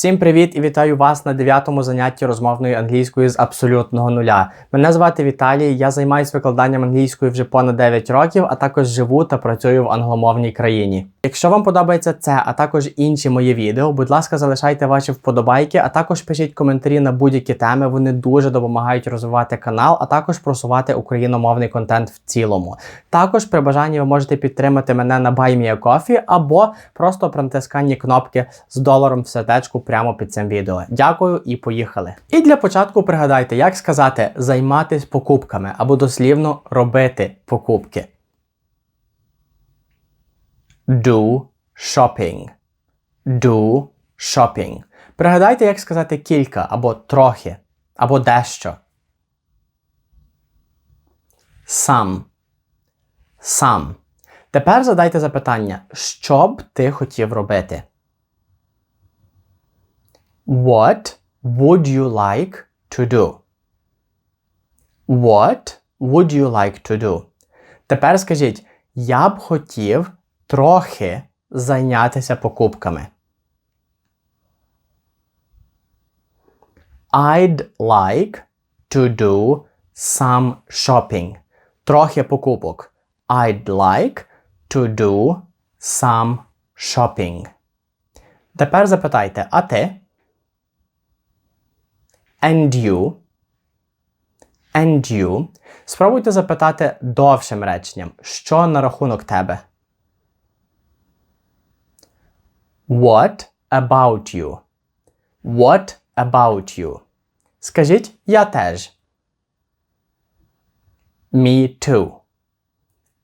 Всім привіт і вітаю вас на дев'ятому занятті розмовної англійської з абсолютного нуля. Мене звати Віталій, я займаюся викладанням англійської вже понад 9 років, а також живу та працюю в англомовній країні. Якщо вам подобається це, а також інші мої відео, будь ласка, залишайте ваші вподобайки, а також пишіть коментарі на будь-які теми. Вони дуже допомагають розвивати канал, а також просувати україномовний контент в цілому. Також при бажанні ви можете підтримати мене на BuyMeACoffee або просто при натисканні кнопки з доларом в сердечку прямо під цим відео. Дякую і поїхали. І для початку пригадайте, як сказати займатись покупками або дослівно робити покупки. Do shopping. Do shopping. Пригадайте, як сказати кілька або трохи, або дещо. Some. Some. Тепер задайте запитання, що б ти хотів робити? What would you like to do? What would you like to do? Тепер скажіть, я б хотів трохи зайнятися покупками. I'd like to do some shopping. Трохи покупок. I'd like to do some shopping. Тепер запитайте, а ти? And you. And you. Спробуйте запитати довшим реченням, що на рахунок тебе. What about you? What about you? Скажіть я теж. Me too.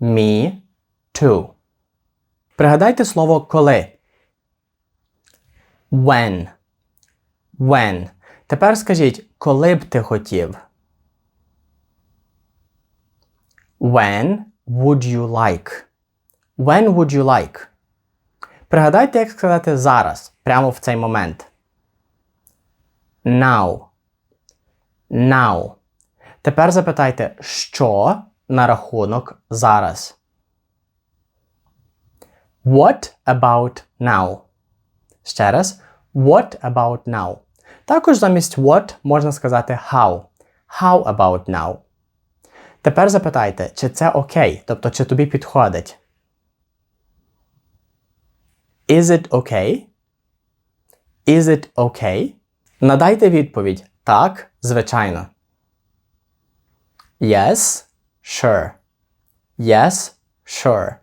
Me too. Пригадайте слово коли. When. When. Тепер скажіть, коли б ти хотів? When would you like? When would you like? Пригадайте, як сказати зараз, прямо в цей момент. Now. Now. Тепер запитайте, що на рахунок зараз. What about now? Ще раз. What about now? Також замість what можна сказати how. How about now? Тепер запитайте, чи це окей, тобто чи тобі підходить. Is it okay? Is it okay? Надайте відповідь так, звичайно. Yes, sure. Yes, sure.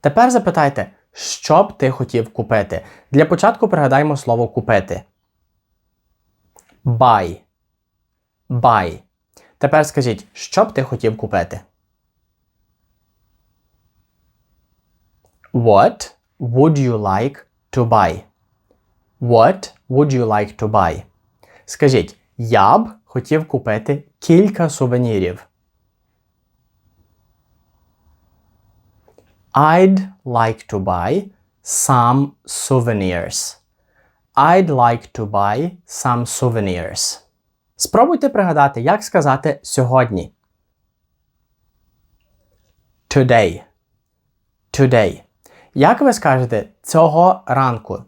Тепер запитайте, що б ти хотів купити. Для початку пригадаємо слово купити. Buy. Buy. Тепер скажіть, що б ти хотів купити? What would you like to buy? What would you like to buy? Скажіть, я б хотів купити кілька сувенірів. I'd like to buy some souvenirs. I'd like to buy some souvenirs. Спробуйте пригадати, як сказати сьогодні. Today. Today. Як ви скажете цього ранку?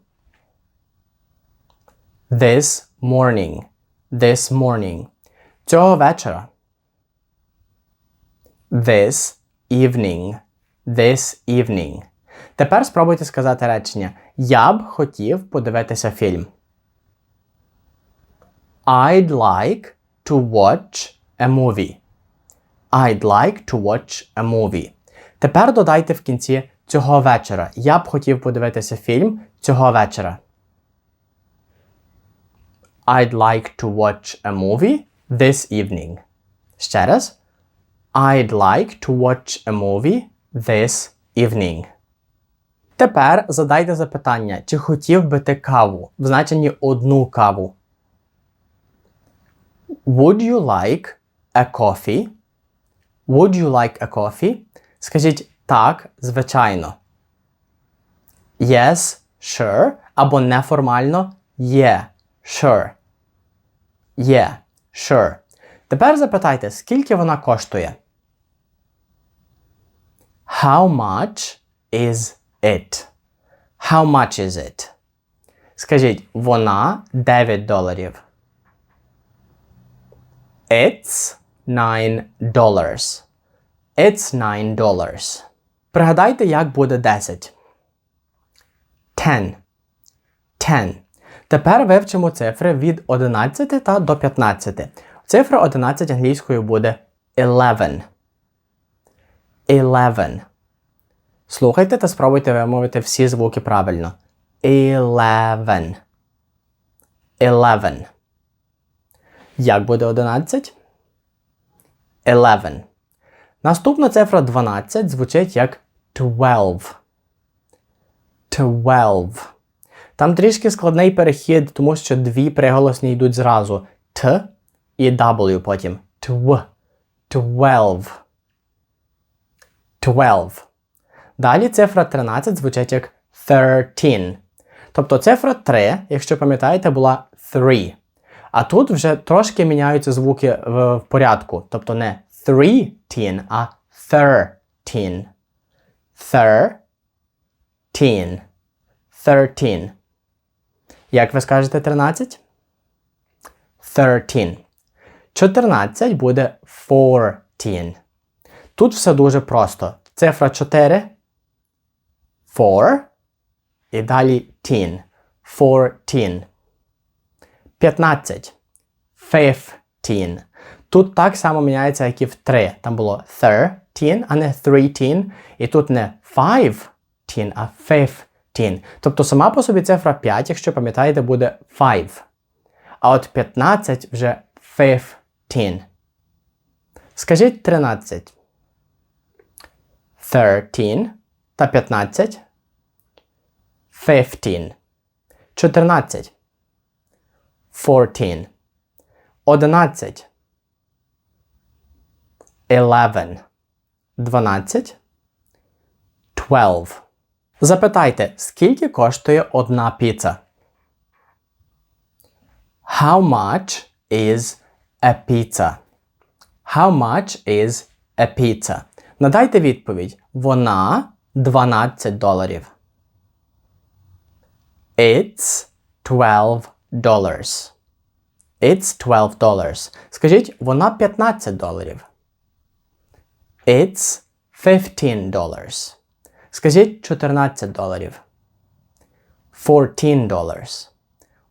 This morning. This morning. Цього вечора. This evening. This evening. Тепер спробуйте сказати речення. Я б хотів подивитися фільм. I'd like to watch a movie. I'd like to watch a movie. Тепер додайте в кінці цього вечора. Я б хотів подивитися фільм цього вечора. I'd like to watch a movie this evening. Ще раз. I'd like to watch a movie this evening. Тепер задайте запитання, чи хотів би ти каву в значенні одну каву. Would you like a coffee? Would you like a coffee? Скажіть так, звичайно. Yes, sure. Або неформально Yeah, sure. Yeah, sure. Тепер запитайте, скільки вона коштує? How much is it? How much is it? Скажіть, вона 9 доларів. It's 9 dollars. It's 9 dollars. Пригадайте, як буде 10. Ten. Ten. Тепер вивчимо цифри від 11 та до 15. Цифра 11 англійською буде 11. 11. Слухайте та спробуйте вимовити всі звуки правильно. Eleven. Eleven. Як буде 11? Eleven. Наступна цифра 12 звучить як 12. 12. Там трішки складний перехід, тому що дві приголосні йдуть зразу. Т і W потім. Тв. 12. 12. Далі цифра 13 звучить як 13. Тобто цифра 3, якщо пам'ятаєте, була 3. А тут вже трошки міняються звуки в, в порядку. Тобто не 13, а 13. 13. 13. Як ви скажете 13? 13. 14 буде 14. Тут все дуже просто. Цифра 4. 4. І далі teen. 14. 15. 15. Тут так само міняється, як і в 3. Там було 13, а не 13. І тут не 5, а 15. Тобто сама по собі цифра 5, якщо пам'ятаєте, буде 5. А от 15 вже 15. Скажіть 13. 13 та 15. 15. 14. 14. 11. 11. 12. 12. Запитайте, скільки коштує одна піца? How much is a pizza? How much is a pizza? Надайте відповідь. Вона 12 доларів. It's 12 dollars. It's 12 dollars. Скажіть, вона 15 доларів. It's 15 dollars. Скажіть 14 доларів. 14 dollars.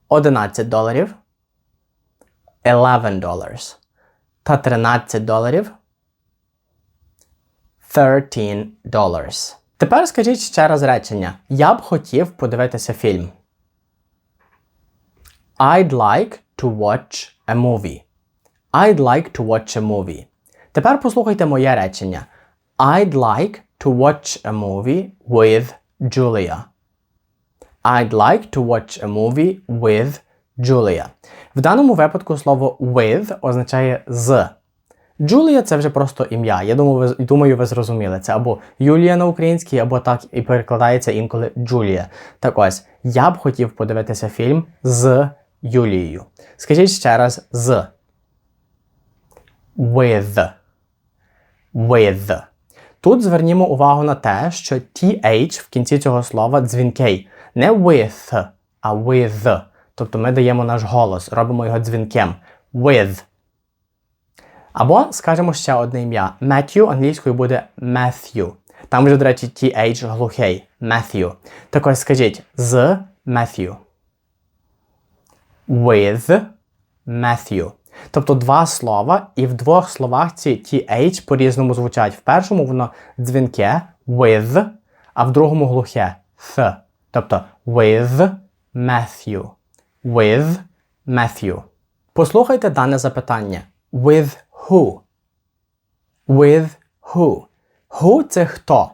11 доларів. 11 dollars. Та 13 доларів. 13 dollars. Тепер скажіть ще раз речення. Я б хотів подивитися фільм. I'd like to watch a movie. I'd like to watch a movie. Тепер послухайте моє речення. I'd like to watch a movie with Julia. I'd like to watch a movie with Julia. В даному випадку слово with означає з. Джулія це вже просто ім'я. Я думаю, ви, думаю, ви зрозуміли. Це або Юлія на українській, або так і перекладається інколи Джулія. Так ось, я б хотів подивитися фільм з Юлією. Скажіть ще раз з. With. With. Тут звернімо увагу на те, що TH в кінці цього слова дзвінкий. Не with, а with. Тобто ми даємо наш голос, робимо його дзвінким. With. Або скажемо ще одне ім'я. Matthew англійською буде Matthew. Там вже, до речі, TH глухий. Matthew. Так ось скажіть з Matthew. With Matthew. Тобто два слова, і в двох словах ці TH по-різному звучать. В першому воно дзвінке with, а в другому глухе th. Тобто with Matthew. With Matthew. Послухайте дане запитання. With who? With who? Who це хто?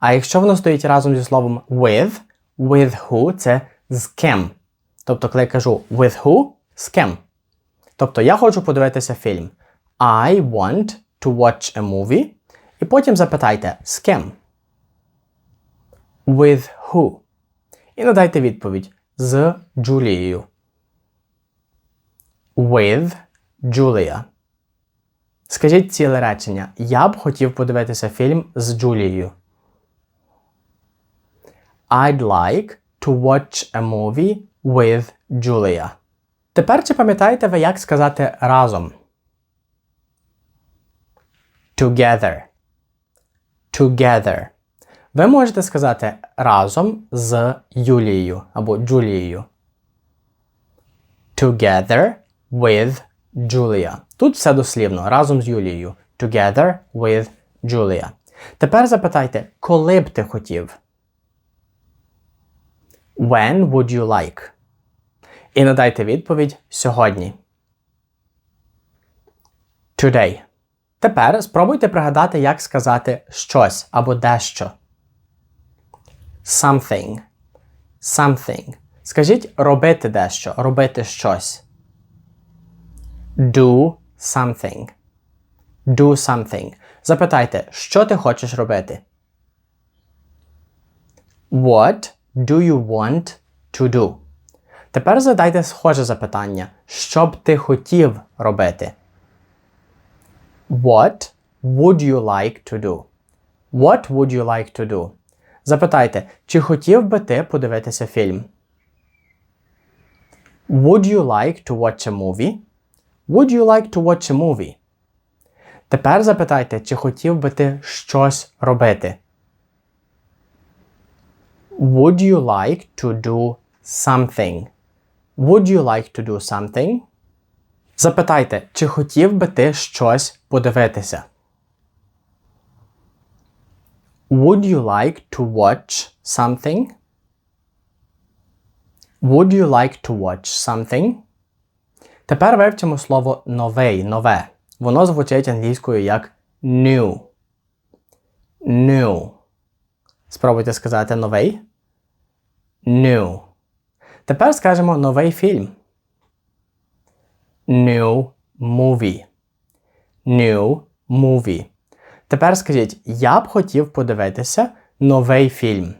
А якщо воно стоїть разом зі словом with, with who це з ким. Тобто, коли я кажу with who, з ким. Тобто я хочу подивитися фільм. I want to watch a movie. І потім запитайте з ким. With who? І надайте відповідь з Джулією. With Julia. Скажіть ціле речення. Я б хотів подивитися фільм з Джулією. I'd like to watch a movie with Julia. Тепер чи пам'ятаєте ви, як сказати разом? Together. Together. Ви можете сказати разом з Юлією або Джулією. Together with Julia. Тут все дослівно. Разом з Юлією. Together with Julia. Тепер запитайте, коли б ти хотів? When would you like? І надайте відповідь сьогодні. Today. Тепер спробуйте пригадати, як сказати щось або дещо. Something. Something. Скажіть робити дещо, робити щось. Do something. Do something. Запитайте, що ти хочеш робити? What do you want to do? Тепер задайте схоже запитання. Що б ти хотів робити? What would you like to do? What would you like to do? Запитайте, чи хотів би ти подивитися фільм? Would you like to watch a movie? Would you like to watch a movie? Тепер запитайте, чи хотів би ти щось робити? Would you like to do something? Would you like to do something? Запитайте, чи хотів би ти щось подивитися? Would you like to watch something? Would you like to watch something? Тепер вивчимо слово новий, нове. Воно звучить англійською як new. New. Спробуйте сказати новий. New. Тепер скажемо новий фільм. New movie. New movie. Тепер скажіть, я б хотів подивитися новий фільм.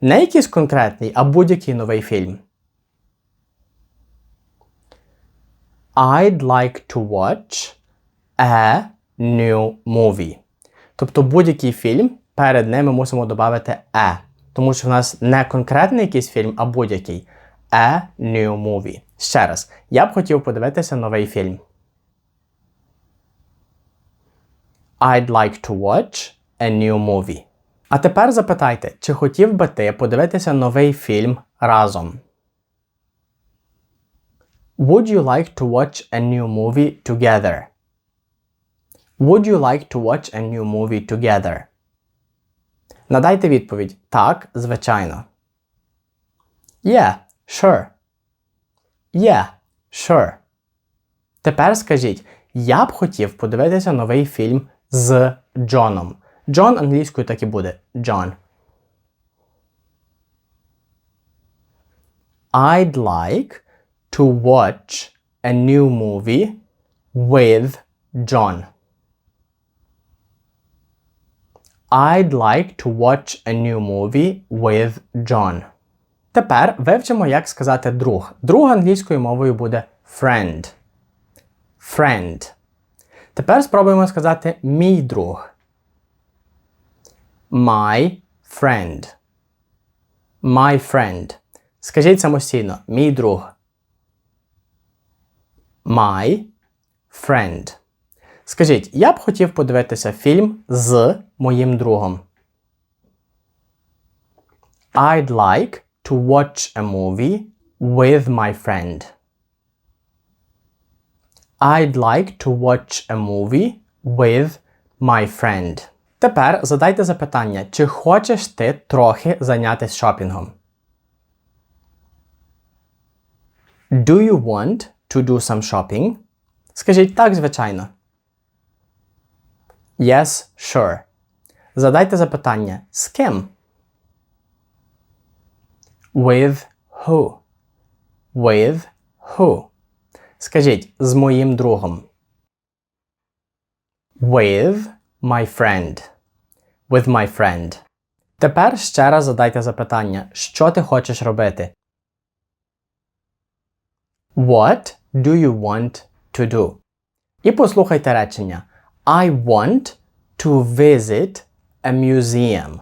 Не якийсь конкретний, а будь-який новий фільм. I'd like to watch a new movie. Тобто будь-який фільм перед ним ми мусимо додати a. Тому що в нас не конкретний якийсь фільм, а будь-який. A new movie. Ще раз, я б хотів подивитися новий фільм. I'd like to watch a new movie. А тепер запитайте, чи хотів би ти подивитися новий фільм разом? Would you like to watch a new movie together? Would you like to watch a new movie together? Надайте відповідь так, звичайно. Yeah, sure. Yeah, sure. Тепер скажіть, я б хотів подивитися новий фільм з Джоном. Джон англійською так і буде John. I'd like to watch a new movie with John. I'd like to watch a new movie with John. Тепер вивчимо, як сказати друг. Друг англійською мовою буде friend. Friend. Тепер спробуємо сказати мій друг. My friend. My friend. Скажіть самостійно, мій друг. My friend. Скажіть, я б хотів подивитися фільм з моїм другом. I'd like to watch a movie with my friend. I'd like to watch a movie with my friend. Тепер задайте запитання, чи хочеш ти трохи зайнятися шопінгом? Do you want to do some shopping? Скажіть так, звичайно. Yes, sure. Задайте запитання з ким? With who? With who? Скажіть з моїм другом. With my friend. With my friend. Тепер ще раз задайте запитання, що ти хочеш робити? What do you want to do? І послухайте речення. I want to visit a museum.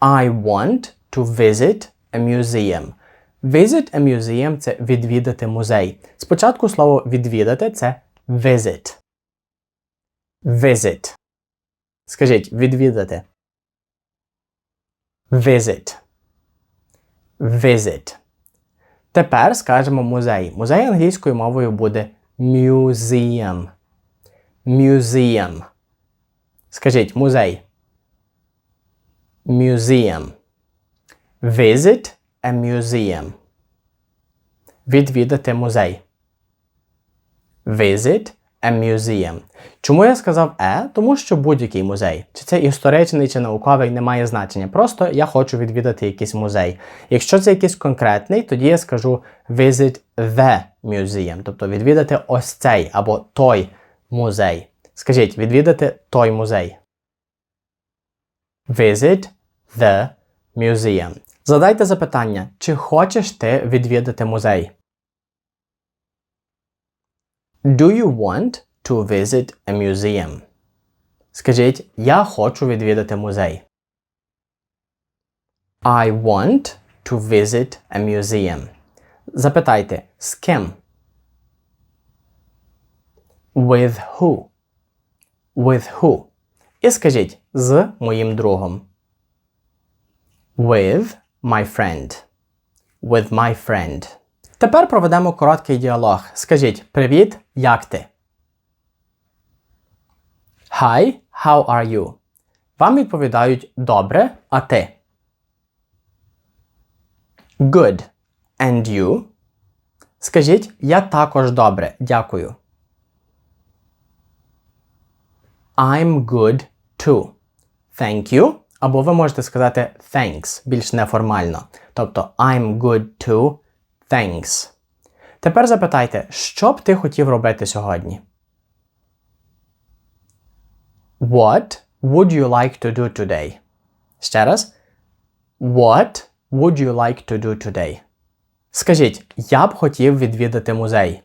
I want to visit a museum. Visit a museum це відвідати музей. Спочатку слово відвідати це visit. Visit. Скажіть відвідати. Visit. Visit. Тепер скажемо музей. Музей англійською мовою буде museum. Museum. Скажіть музей. Museum. Visit a museum. Відвідати музей. Visit a museum. Чому я сказав е? Тому що будь-який музей, чи це історичний, чи науковий, не має значення. Просто я хочу відвідати якийсь музей. Якщо це якийсь конкретний, тоді я скажу visit the museum, тобто відвідати ось цей або той музей. Скажіть, відвідати той музей. Visit the museum. Задайте запитання, чи хочеш ти відвідати музей? Do you want to visit a museum? Скажіть, я хочу відвідати музей. I want to visit a museum. Запитайте, з ким? With who? With who? І скажіть з моїм другом. With my friend. With my friend. Тепер проведемо короткий діалог. Скажіть Привіт, як ти? Hi, how are you? Вам відповідають добре, а ти? Good. And you? Скажіть Я також добре. Дякую. I'm good too. Thank you. Або ви можете сказати thanks більш неформально. Тобто I'm good too. Thanks. Тепер запитайте, що б ти хотів робити сьогодні? What would you like to do today? Ще раз. What would you like to do today? Скажіть, я б хотів відвідати музей.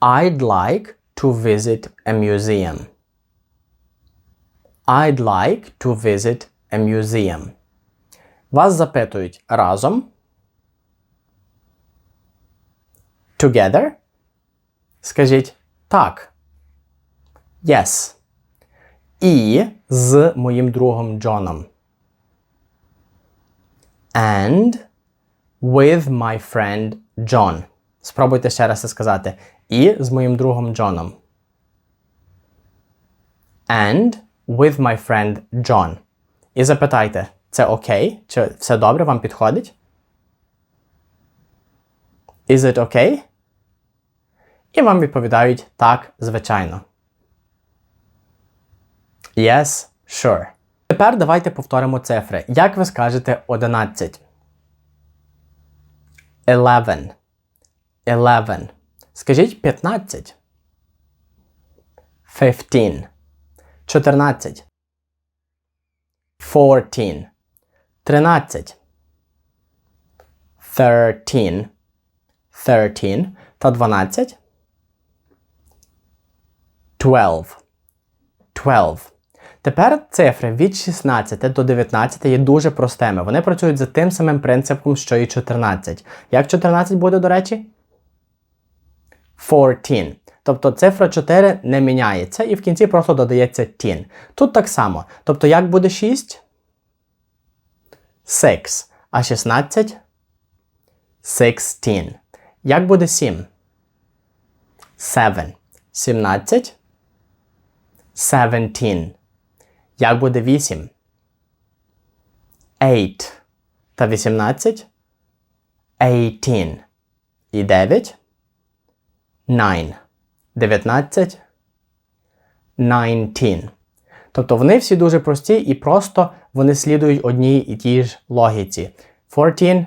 I'd like to visit a museum. I'd like to visit a museum. Вас запитують разом. Together. Скажіть так. Yes. І з моїм другом Джоном. And with my friend John. Спробуйте ще раз це сказати. І з моїм другом Джоном. And with my friend John. І запитайте, це окей? Чи все добре вам підходить? Is it okay? І вам відповідають так, звичайно. Yes, sure. Тепер давайте повторимо цифри. Як ви скажете 11? 11. 11. Скажіть 15. 15. 14. 14. 13. 13. 13 та 12. 12. 12. Тепер цифри від 16 до 19 є дуже простими. Вони працюють за тим самим принципом, що і 14. Як 14 буде, до речі? 14. Тобто цифра 4 не міняється і в кінці просто додається тін. Тут так само. Тобто, як буде 6? 6. А 16? 16. Як буде 7? 7. 17. 17. Як буде 8? 8. Та 18? 18. І 9? 9. 19. 19. Тобто вони всі дуже прості і просто вони слідують одній і тій ж логіці. 14,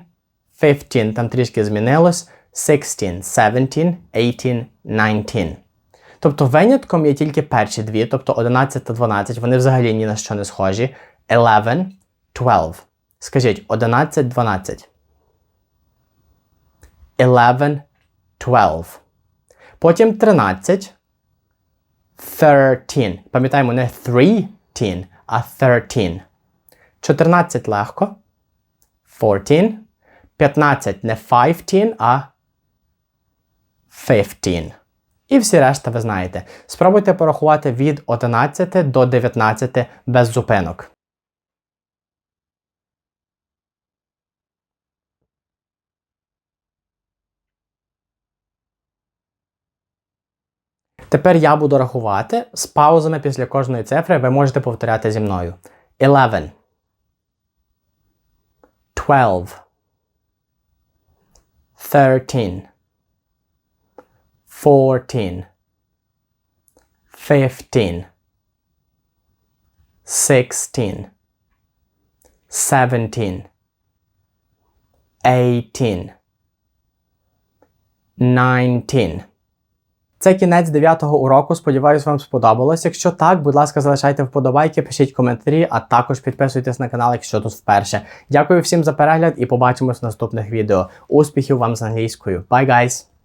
15, там трішки змінилось. 16, 17, 18, 19. Тобто винятком є тільки перші дві, тобто 11 та 12, вони взагалі ні на що не схожі. 11, 12. Скажіть 11, 12. 11, 12. Потім 13. 13. Пам'ятаємо, не 13, а 13. 14 легко. 14. 15 не 15, а 15. І всі решта ви знаєте. Спробуйте порахувати від 11 до 19 без зупинок. Тепер я буду рахувати з паузами після кожної цифри. Ви можете повторяти зі мною. 11 12 13 14 15 16 17 18 19 це кінець 9-го уроку. Сподіваюсь, вам сподобалось. Якщо так, будь ласка, залишайте вподобайки, пишіть коментарі, а також підписуйтесь на канал, якщо тут вперше. Дякую всім за перегляд і побачимось в наступних відео. Успіхів вам з англійською. Bye, guys!